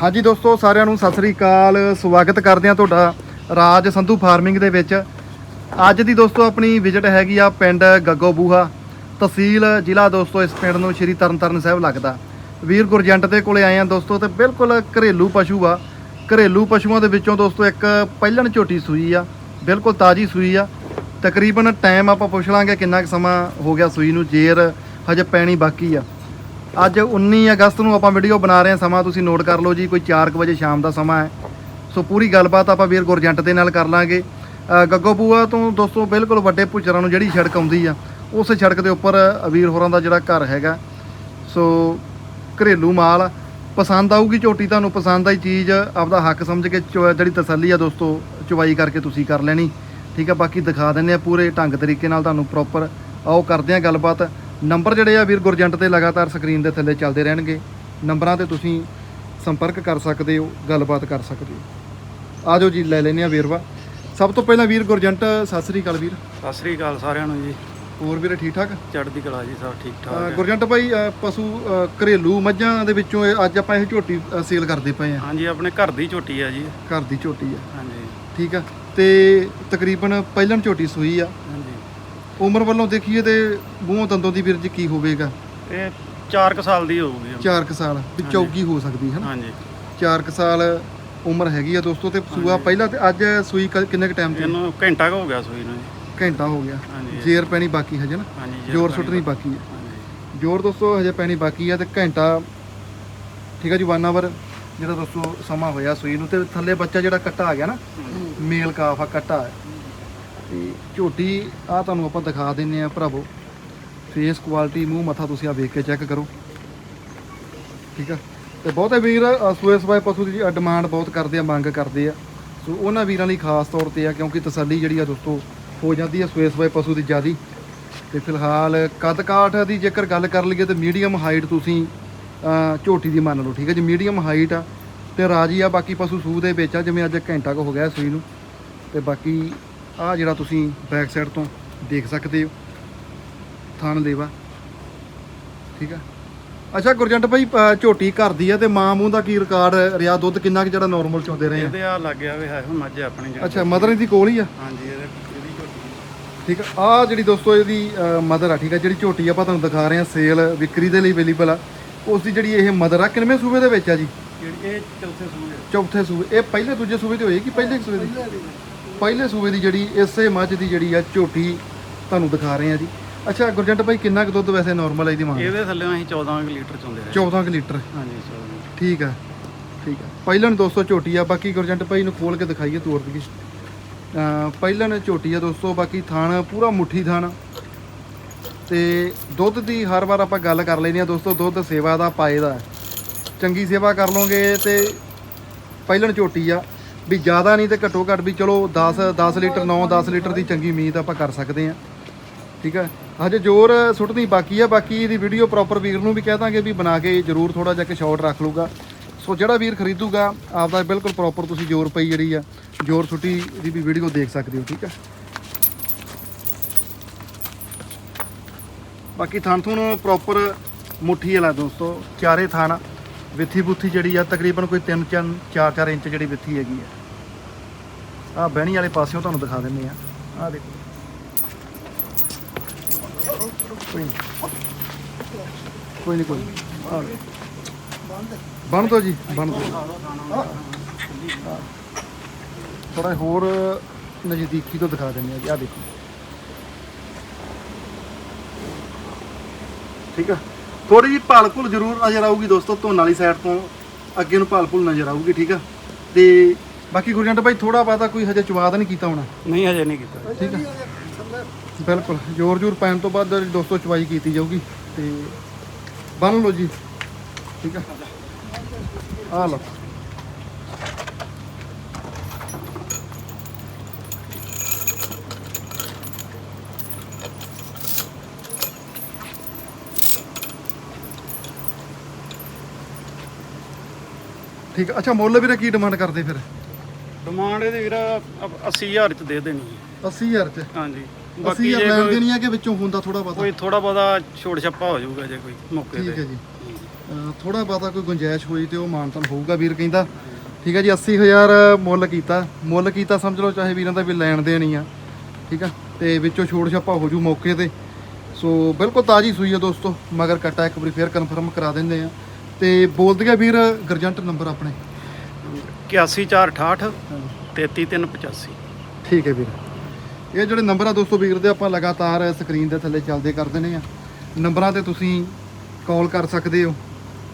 ਹਾਂਜੀ ਦੋਸਤੋ, ਸਾਰਿਆਂ ਨੂੰ ਸਤਿ ਸ੍ਰੀ ਅਕਾਲ। ਸਵਾਗਤ ਕਰਦੇ ਹਾਂ ਤੁਹਾਡਾ ਰਾਜ ਸੰਧੂ ਫਾਰਮਿੰਗ ਦੇ ਵਿੱਚ। ਅੱਜ ਦੀ ਦੋਸਤੋ, ਆਪਣੀ ਵਿਜ਼ਿਟ ਹੈਗੀ ਆ ਪਿੰਡ ਗੱਗੋ ਬੂਹਾ ਤਹਿਸੀਲ ਜ਼ਿਲ੍ਹਾ ਦੋਸਤੋ, ਇਸ ਪਿੰਡ ਨੂੰ ਸ਼੍ਰੀ ਤਰਨਤਾਰਨ ਸਾਹਿਬ ਲੱਗਦਾ। ਵੀਰ ਗੁਰਜੰਟ ਦੇ ਕੋਲੇ ਆਏ ਆ ਦੋਸਤੋ, ਤੇ ਬਿਲਕੁਲ ਘਰੇਲੂ ਪਸ਼ੂ ਆ। ਘਰੇਲੂ ਪਸ਼ੂਆਂ ਦੇ ਵਿੱਚੋਂ ਦੋਸਤੋ, ਇੱਕ ਪਹਿਲਣ ਝੋਟੀ ਸੂਈ ਆ। ਬਿਲਕੁਲ ਤਾਜੀ ਸੂਈ ਆ। ਤਕਰੀਬਨ ਟਾਈਮ ਆਪਾਂ ਪੁੱਛ ਲਾਂਗੇ ਕਿੰਨਾ ਕੁ ਸਮਾਂ ਹੋ ਗਿਆ ਸੂਈ ਨੂੰ, ਜੇਰ ਹਜੇ ਪੈਣੀ ਬਾਕੀ ਆ। ਅੱਜ 19 ਅਗਸਤ ਨੂੰ ਆਪਾਂ ਵੀਡੀਓ ਬਣਾ ਰਹੇ ਹਾਂ, ਸਮਾਂ ਤੁਸੀਂ ਨੋਟ ਕਰ ਲਓ ਜੀ, ਕੋਈ 4:00 ਵਜੇ ਸ਼ਾਮ ਦਾ ਸਮਾਂ ਹੈ। ਸੋ ਪੂਰੀ ਗੱਲਬਾਤ ਆਪਾਂ ਵੀਰ ਗੁਰਜੰਟ ਦੇ ਨਾਲ ਕਰ ਲਾਂਗੇ। ਗੱਗੋ ਬੂਆ ਤੋਂ ਦੋਸਤੋ ਬਿਲਕੁਲ ਵੱਡੇ ਭੁੱਚਰਾਂ ਨੂੰ ਜਿਹੜੀ ਸੜਕ ਆਉਂਦੀ ਆ, ਉਸ ਸੜਕ ਦੇ ਉੱਪਰ ਵੀਰ ਹੋਰਾਂ ਦਾ ਜਿਹੜਾ ਘਰ ਹੈਗਾ। ਸੋ ਘਰੇਲੂ ਮਾਲ, ਪਸੰਦ ਆਊਗੀ ਝੋਟੀ ਤੁਹਾਨੂੰ, ਪਸੰਦ ਆਈ ਚੀਜ਼, ਆਪਦਾ ਹੱਕ ਸਮਝ ਕੇ ਚੋ- ਜਿਹੜੀ ਤਸੱਲੀ ਆ ਦੋਸਤੋ ਚੁਵਾਈ ਕਰਕੇ ਤੁਸੀਂ ਕਰ ਲੈਣੀ। ਠੀਕ ਆ, ਬਾਕੀ ਦਿਖਾ ਦਿੰਨੇ ਆ ਪੂਰੇ ਢੰਗ ਤਰੀਕੇ ਨਾਲ ਤੁਹਾਨੂੰ ਪ੍ਰੋਪਰ ਆਓ ਕਰਦੇ ਆ ਗੱਲਬਾਤ। ਨੰਬਰ ਜਿਹੜੇ ਆ ਵੀਰ ਗੁਰਜੰਟ ਤੇ ਲਗਾਤਾਰ ਸਕਰੀਨ ਦੇ ਥੱਲੇ ਚੱਲਦੇ ਰਹਿਣਗੇ। ਨੰਬਰਾਂ ਤੇ ਤੁਸੀਂ ਸੰਪਰਕ ਕਰ ਸਕਦੇ ਹੋ ਗੱਲਬਾਤ ਕਰ ਸਕਦੇ ਹੋ। ਆਜੋ ਜੀ ਲੈ ਲੈਨੇ ਆ ਵੇਰਵਾ। ਸਭ ਤੋਂ ਪਹਿਲਾਂ ਵੀਰ ਗੁਰਜੰਟ ਸਤਿ ਸ੍ਰੀ ਅਕਾਲ ਵੀਰ। ਸਤਿ ਸ੍ਰੀ ਅਕਾਲ ਸਾਰਿਆਂ ਨੂੰ ਜੀ। ਹੋਰ ਵੀਰੇ ਠੀਕ ਠਾਕ? ਚੜ੍ਹਦੀ ਕਲਾ ਜੀ ਸਭ ਠੀਕ ਠਾਕ। ਗੁਰਜੰਟ ਭਾਈ ਪਸ਼ੂ ਘਰੇਲੂ ਮੱਝਾਂ ਦੇ ਵਿੱਚੋਂ ਅੱਜ ਆਪਾਂ ਇਹ ਝੋਟੀ ਸੇਲ ਕਰਦੇ ਪਏ ਆ ਹਾਂਜੀ ਆਪਣੇ ਘਰ ਦੀ ਝੋਟੀ ਆ ਜੀ। ਘਰ ਦੀ ਝੋਟੀ ਆ। ਹਾਂਜੀ। ਠੀਕ ਆ। ਤੇ ਤਕਰੀਬਨ ਪਹਿਲਣ ਝੋਟੀ ਸੂਈ ਆ। ਉਮਰ ਵੱਲੋਂ ਦੇਖੀਏ ਤੇ ਮੂੰਹੋਂ ਦੰਦੋਂ ਦੀ ਵੀਰ ਜੀ ਕੀ ਹੋਵੇਗਾ? ਇਹ 4 ਸਾਲ ਦੀ ਹੋਊਗੀ। 4 ਕੁ ਸਾਲ ਵੀ। ਚੌਗੀ ਹੋ ਸਕਦੀ ਹੈ ਨਾ ਹਾਂਜੀ। 4 ਕੁ ਸਾਲ ਉਮਰ ਹੈਗੀ ਆ ਦੋਸਤੋ ਤੇ ਸੂਆ। ਪਹਿਲਾਂ ਤੇ ਅੱਜ ਸੂਈ ਕ- ਕਿੰਨੇ ਕ ਟਾਈਮ ਤੇ? ਇਹਨੂੰ ਘੰਟਾ ਕੁ ਹੋ ਗਿਆ ਸੂਈ ਨੂੰ ਜੀ। ਘੰਟਾ ਹੋ ਗਿਆ। ਹਾਂਜੀ। ਜੇਰ ਪੈਣੀ ਬਾਕੀ ਹਜੇ ਨਾ। ਹਾਂਜੀ ਜੋਰ ਸੁੱਟਣੀ ਬਾਕੀ। ਹੈ ਹਾਂਜੀ। ਜੋਰ ਦੋਸਤੋ ਹਜੇ ਪੈਣੀ ਬਾਕੀ ਆ ਤੇ ਘੰਟਾ ਠੀਕ ਆ ਜੀ 1 ਆਵਰ ਜਿਹੜਾ ਦੋਸਤੋ ਸਮਾਂ ਹੋਇਆ ਸੂਈ ਨੂੰ ਤੇ ਥੱਲੇ ਬੱਚਾ ਜਿਹੜਾ ਕੱਟਾ ਆ ਗਿਆ ਨਾ ਮੇਲ ਕਾਫ ਆ ਕੱਟਾ ਹੈ ਤੇ ਝੋਟੀ ਆ ਤੁਹਾਨੂੰ ਆਪਾਂ ਦਿਖਾ ਦਿੰਨੇ ਆ ਭਰਾਵੋ। ਫੇਸ ਕੁਆਲਿਟੀ ਮੂੰਹ ਮੱਥਾ ਤੁਸੀਂ ਆ ਵੇਖ ਕੇ ਚੈੱਕ ਕਰੋ। ਠੀਕ ਆ? ਤੇ ਬਹੁਤੇ ਵੀਰ ਸੂਏ ਸਵਾਏ ਪਸ਼ੂ ਦੀ ਡਿਮਾਂਡ ਬਹੁਤ ਕਰਦੇ ਆ, ਮੰਗ ਕਰਦੇ ਆ। ਸੋ ਉਹਨਾਂ ਵੀਰਾਂ ਲਈ ਖਾਸ ਤੌਰ ਤੇ ਆ, ਕਿਉਂਕਿ ਤਸੱਲੀ ਜਿਹੜੀ ਆ ਦੋਸਤੋ, ਹੋ ਜਾਂਦੀ ਆ ਸੂਏ ਸਵਾਏ ਪਸ਼ੂ ਦੀ ਜਿਆਦੀ। ਤੇ ਫਿਲਹਾਲ ਕੱਦ ਕਾਠ ਦੀ ਜੇਕਰ ਗੱਲ ਕਰ ਲਈਏ ਤੇ ਮੀਡੀਅਮ ਹਾਈਟ ਤੁਸੀਂ ਝੋਟੀ ਦੀ ਮੰਨ ਲਓ, ਠੀਕ ਹੈ ਜੀ? ਮੀਡੀਅਮ ਹਾਈਟ ਆ, ਤੇ ਰਾਜੀ ਆ, ਬਾਕੀ ਪਸ਼ੂ ਸੂਹ ਦੇ ਵਿੱਚ ਆ, ਜਿਵੇਂ ਅੱਜ ਘੰਟਾ ਕੁ ਹੋ ਗਿਆ ਸੂਈ ਨੂੰ। ਤੇ ਬਾਕੀ ਆ ਜਿਹੜਾ ਤੁਸੀਂ ਬੈਕ ਸਾਈਡ ਤੋਂ ਦੇਖ ਸਕਦੇ ਹੋ ਥਣ ਲੇਵਾ। ਠੀਕ ਆ? ਅੱਛਾ ਗੁਰਜੰਟ ਭਾਈ ਝੋਟੀ ਘਰ ਦੀ ਆ ਤੇ ਮਾਂ ਮੂੰਹ ਦਾ ਕੀ ਰਿਕਾਰਡ ਰਿਹਾ ਦੁੱਧ ਕਿੰਨਾ ਕੁ ਜਿਹੜਾ ਨਾਰਮਲ ਚੋਂਦੇ ਰਹੇ ਆ? ਇਹਦੇ ਆ ਲੱਗ ਗਿਆ ਵੀ ਹੈ ਹੁਣ ਮੱਝ ਆਪਣੀ ਜਿਹੜੀ ਅੱਛਾ ਮਦਰ ਦੀ ਕੋਲ ਹੀ ਆ? ਹਾਂਜੀ ਇਹਦੇ ਇਹਦੀ ਝੋਟੀ। ਠੀਕ ਆ? ਆ ਜਿਹੜੀ ਦੋਸਤੋ ਇਹਦੀ ਮਦਰ ਆ ਠੀਕ ਆ? ਜਿਹੜੀ ਝੋਟੀ ਆਪਾਂ ਤੁਹਾਨੂੰ ਦਿਖਾ ਰਹੇ ਆ ਸੇਲ ਵਿਕਰੀ ਦੇ ਲਈ ਅਵੇਲੇਬਲ ਆ। ਉਸ ਦੀ ਜਿਹੜੀ ਇਹ ਮਦਰ ਆ ਕਿੰਨਵੇਂ ਸੂਬੇ ਦੇ ਵਿੱਚ ਆ ਜੀ? ਇਹ ਚੌਥੇ ਸੂਏ ਚੌਥੇ ਸੂਬੇ ਇਹ ਪਹਿਲੇ ਦੂਜੇ ਸੂਬੇ ਤੇ ਹੋਏਗੀ ਪਹਿਲੇ ਸੂਬੇ ਦੀ। ਪਹਿਲੇ ਸੂਬੇ ਦੀ ਜਿਹੜੀ ਇਸੇ ਮੱਝ ਦੀ ਜਿਹੜੀ ਆ ਝੋਟੀ ਤੁਹਾਨੂੰ ਦਿਖਾ ਰਹੇ ਆ ਜੀ। ਅੱਛਾ ਗੁਰਜੰਟ ਭਾਈ ਕਿੰਨਾ ਕੁ ਦੁੱਧ ਵੈਸੇ ਨਾਰਮਲ ਇਹਦੀ ਮੰਗ ਇਹਦੇ ਥੱਲੇ ਅਸੀਂ 14 ਕੁ ਲੀਟਰ ਚੋਂਦੇ ਰਹੇ। 14 ਕੁ ਲੀਟਰ। ਹਾਂਜੀ 14 ਠੀਕ ਆ ਠੀਕ ਆ। ਪਹਿਲਣ ਦੋਸਤੋ ਝੋਟੀ ਆ ਬਾਕੀ ਗੁਰਜੰਟ ਭਾਈ ਨੂੰ ਖੋਲ ਕੇ ਦਿਖਾਈਏ ਤੋੜ ਅ ਪਹਿਲਣ ਝੋਟੀ ਆ ਦੋਸਤੋ ਬਾਕੀ ਥਾਣ ਪੂਰਾ ਮੁੱਠੀ ਥਾਣ ਤੇ ਦੁੱਧ ਦੀ ਹਰ ਵਾਰ ਆਪਾਂ ਗੱਲ ਕਰ ਲੈਂਦੇ ਆ ਦੋਸਤੋ ਦੁੱਧ ਸੇਵਾ ਦਾ ਪਾਏ ਦਾ। ਚੰਗੀ ਸੇਵਾ ਕਰ ਲਓਗੇ ਤੇ ਪਹਿਲਣ ਝੋਟੀ ਆ। ਵੀ ਜ਼ਿਆਦਾ ਨਹੀਂ ਤੇ ਘੱਟੋ ਘੱਟ ਵੀ ਚਲੋ 10 10 ਲੀਟਰ 9 10 ਲੀਟਰ ਦੀ ਚੰਗੀ ਉਮੀਦ ਆਪਾਂ ਕਰ ਸਕਦੇ ਆ ਠੀਕ ਹੈ? ਹਜੇ ਜ਼ੋਰ ਸੁੱਟਣੀ ਬਾਕੀ ਆ, ਬਾਕੀ ਇਹਦੀ ਵੀਡੀਓ ਪ੍ਰੋਪਰ ਵੀਰ ਨੂੰ ਵੀ ਕਹਿ ਦਾਂਗੇ ਵੀ ਬਣਾ ਕੇ ਜ਼ਰੂਰ ਥੋੜਾ ਜਿਹਾ ਕਿ ਸ਼ਾਰਟ ਰੱਖ ਲੂਗਾ ਸੋ ਜਿਹੜਾ ਵੀਰ ਖਰੀਦੂਗਾ, ਆਪਦਾ ਬਿਲਕੁਲ ਪ੍ਰੋਪਰ ਤੁਸੀਂ ਜ਼ੋਰ ਪਈ ਜਿਹੜੀ ਆ, ਜ਼ੋਰ ਸੁੱਟੀ ਦੀ ਵੀ ਵੀਡੀਓ ਦੇਖ ਸਕਦੇ ਹੋ, ਠੀਕ ਹੈ? ਬਾਕੀ ਥਣ ਥੁਣ ਪ੍ਰੋਪਰ ਮੁੱਠੀ ਵਾਲਾ ਦੋਸਤੋ, ਚਾਰੇ ਥਣ ਵਿੱਥੀ ਬੁੱਥੀ ਜਿਹੜੀ ਆ, ਤਕਰੀਬਨ ਕੋਈ 3 4 4 ਇੰਚ ਜਿਹੜੀ ਵਿੱਥੀ ਹੈਗੀ ਆ। ਆ ਬਹਿਣੀ ਵਾਲੇ ਪਾਸਿਓਂ ਤੁਹਾਨੂੰ ਦਿਖਾ ਦਿੰਦੇ ਆ। ਆ ਦੇਖੋ। ਕੋਈ ਨਹੀਂ ਕੋਈ ਨਹੀਂ ਕੋਈ ਨਹੀਂ। ਬਣ ਦੋ ਜੀ ਬਣ ਦੋ ਥੋੜਾ ਹੋਰ ਨਜ਼ਦੀਕੀ ਤੋਂ ਦਿਖਾ ਦਿੰਦੇ ਆ ਜੀ ਆ ਦੇਖੋ। ਠੀਕ ਆ? ਥੋੜੀ ਜੀ ਭਾਲਪੁਲ ਜ਼ਰੂਰ ਨਜ਼ਰ ਆਊਗੀ ਦੋਸਤੋ ਧੋਨ ਵਾਲੀ ਸਾਈਡ ਤੋਂ ਅੱਗੇ ਨੂੰ ਭਾਲਪੁਲ ਨਜ਼ਰ ਆਊਗੀ ਠੀਕ ਆ? ਤੇ ਬਾਕੀ ਗੁਰਜੰਟ ਭਾਈ ਥੋੜਾ ਬਾਤਾ ਕੋਈ ਹਜੇ ਚਵਾਦ ਨਹੀਂ ਕੀਤਾ ਹੋਣਾ? ਨਹੀਂ ਹਜੇ ਨਹੀਂ ਕੀਤਾ। ਠੀਕ ਆ? ਬਿਲਕੁਲ ਜ਼ੋਰ ਜ਼ੋਰ ਪੈਣ ਤੋਂ ਬਾਅਦ ਦੋਸਤੋ ਚਵਾਈ ਕੀਤੀ ਜਾਊਗੀ ਤੇ ਬੰਨ ਲਓ ਜੀ ਠੀਕ ਆ? ਆ ਲਓ। ਠੀਕ ਆ। ਅੱਛਾ ਮੁੱਲ ਵੀਰੇ ਕੀ ਡਿਮਾਂਡ ਕਰਦੇ ਫਿਰ? ਡਿਮਾਂਡ ਇਹਦੀ ਵੀਰ 80000 ਚ ਦੇ ਦੇਣੀ ਹੈ। 80000 ਚ? ਹਾਂਜੀ। 80000 ਬਾਕੀ ਜੇ ਲੈਣ ਕੋਈ ਦੇਣੀ ਆ ਕਿ ਵਿੱਚੋਂ ਹੁੰਦਾ ਥੋੜਾ ਬਹੁਤਾ? ਕੋਈ ਥੋੜਾ ਬਹੁਤਾ ਛੋੜ ਛੱਪਾ ਹੋ ਜਾਊਗਾ ਜੇ ਕੋਈ ਮੌਕੇ ਠੀਕ ਤੇ। ਹੈ ਜੀ। ਥੋੜਾ ਬਹੁਤਾ ਕੋਈ ਗੁੰਜਾਇਸ਼ ਹੋਈ ਤੇ ਉਹ ਮਾਨਤਨ ਹੋਊਗਾ ਵੀਰ ਕਹਿੰਦਾ। ਠੀਕ ਹੈ ਜੀ 80000 ਮੁੱਲ ਕੀਤਾ। ਮੁੱਲ ਕੀਤਾ ਸਮਝ ਲਓ ਚਾਹੇ ਵੀਰਾਂ ਦਾ ਵੀ ਲੈਣ ਦੇਣ ਆ। ਠੀਕ ਆ ਤੇ ਵਿੱਚੋਂ ਛੋੜ ਛਾਪਾ ਹੋ ਜੂ ਮੌਕੇ ਤੇ। ਸੋ ਬਿਲਕੁਲ ਤਾਜੀ ਸੂਈ ਆ ਦੋਸਤੋ ਮਗਰ ਕੱਟਾ ਇੱਕ ਵਾਰੀ ਫੇਰ ਕਨਫਰਮ ਕਰਾ ਦਿੰਦੇ ਆ। ਤੇ ਬੋਲ ਦਿਆ ਵੀਰ ਗਰਜੰਟ ਨੰਬਰ ਆਪਣੇ। 81468 33385 ਠੀਕ ਹੈ ਵੀਰ। ਇਹ ਜਿਹੜੇ ਨੰਬਰ ਆ ਦੋਸਤੋ ਵੀਰ ਦੇ ਆਪਾਂ ਲਗਾਤਾਰ ਸਕਰੀਨ ਦੇ ਥੱਲੇ ਚੱਲਦੇ ਕਰ ਦਿੰਦੇ ਆ। ਨੰਬਰਾਂ ਤੇ ਤੁਸੀਂ ਕਾਲ ਕਰ ਸਕਦੇ ਹੋ।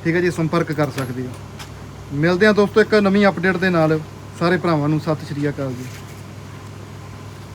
ਠੀਕ ਹੈ ਜੀ ਸੰਪਰਕ ਕਰ ਸਕਦੇ ਹੋ। ਮਿਲਦੇ ਆ ਦੋਸਤੋ ਇੱਕ ਨਵੀਂ ਅਪਡੇਟ ਦੇ ਨਾਲ। ਸਾਰੇ ਭਰਾਵਾਂ ਨੂੰ ਸਤਿ ਸ਼੍ਰੀ ਅਕਾਲ ਜੀ।